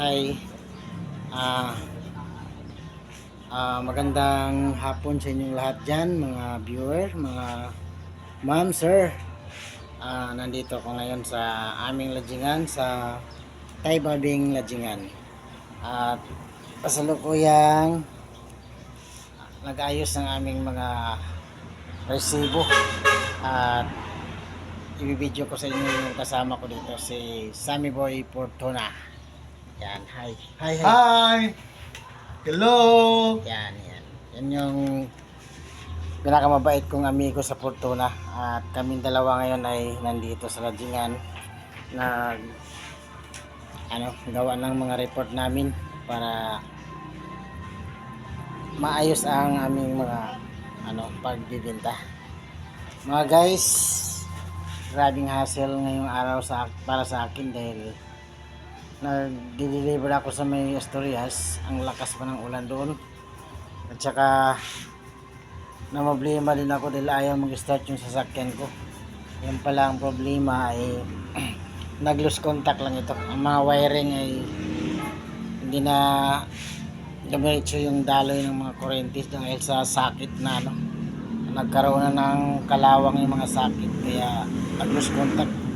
Hi. Ah ah, magandang hapon sa inyong lahat dyan, mga viewer, mga ma'am, sir. Ah, nandito ako ngayon sa aming lajingan sa Taybabing Lajingan. At kasalukuyang nag-ayos ng aming mga resibo at ibibideo ko sa inyo yung kasama ko dito si Sammy Boy Fortuna. Yan, hi. Hi, hi. Hi! Hello! Yan, yan. Yan yung pinakamabait kong amigo sa Fortuna. At kaming dalawa ngayon ay nandito sa Lajingan na ano, gawa ng mga report namin para maayos ang aming mga ano, pagbibenta. Mga guys, grabing hassle ngayong araw sa para sa akin dahil nag-deliver ako sa may Asturias ang lakas pa ng ulan doon. At saka namblema din ako dahil ayaw mag-start yung sasakyan ko. Yan pala ang problema ay nag-lose contact lang ito. Ang mga wiring ay hindi na dumiretso yung daloy ng mga kuryente dahil sa sakit na ano. Nagkaroon na ng kalawang yung mga sakit kaya nag-lose contact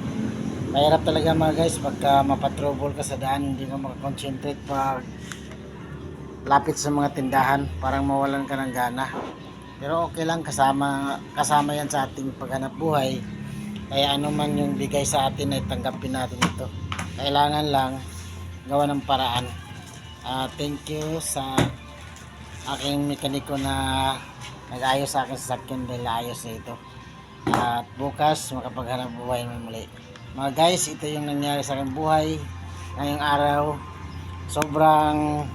mahirap talaga mga guys pagka mapatrobol ka sa daan hindi ka makakonsentrate pag lapit sa mga tindahan parang mawalan ka ng gana. Pero okay lang kasama kasama yan sa ating paghanap buhay. Kaya ano man yung bigay sa atin ay tanggapin natin ito. Kailangan lang gawa ng paraan. Ah, thank you sa aking mekaniko na nag-ayos sa akin sa sakyan dahil ayos na ito. At bukas makapaghanap buhay mo muli mga guys ito yung nangyari sa aking buhay ngayong araw. Sobrang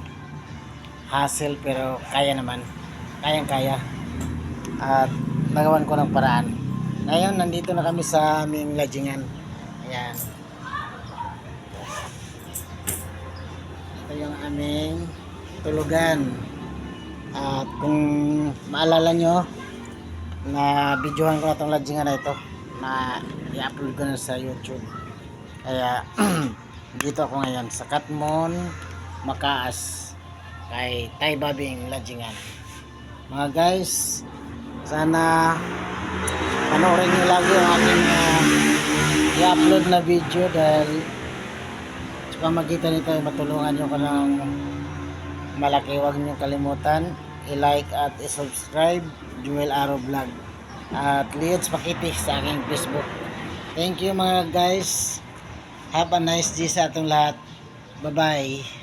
hassle pero kaya naman. Kayang kaya. At nagawan ko ng paraan. Ngayon nandito na kami sa aming lajingan. Ayan. Ito yung aming tulugan. At kung maalala nyo na videohan ko na itong lajingan na ito na i-upload ko na sa YouTube. Kaya dito ako ngayon sa Katmon Makaas kay Tay Babing Lajingan. Mga guys sana panoorin nyo lagi ang aking uh, i-upload na video dahil sa pamagitan nito ay matulungan nyo ko ng malaki. Huwag nyo kalimutan i-like at i-subscribe Jewel Arrow Vlog at Leods Pakiti sa aking Facebook. Thank you mga guys. Have a nice day sa atong lahat. Bye bye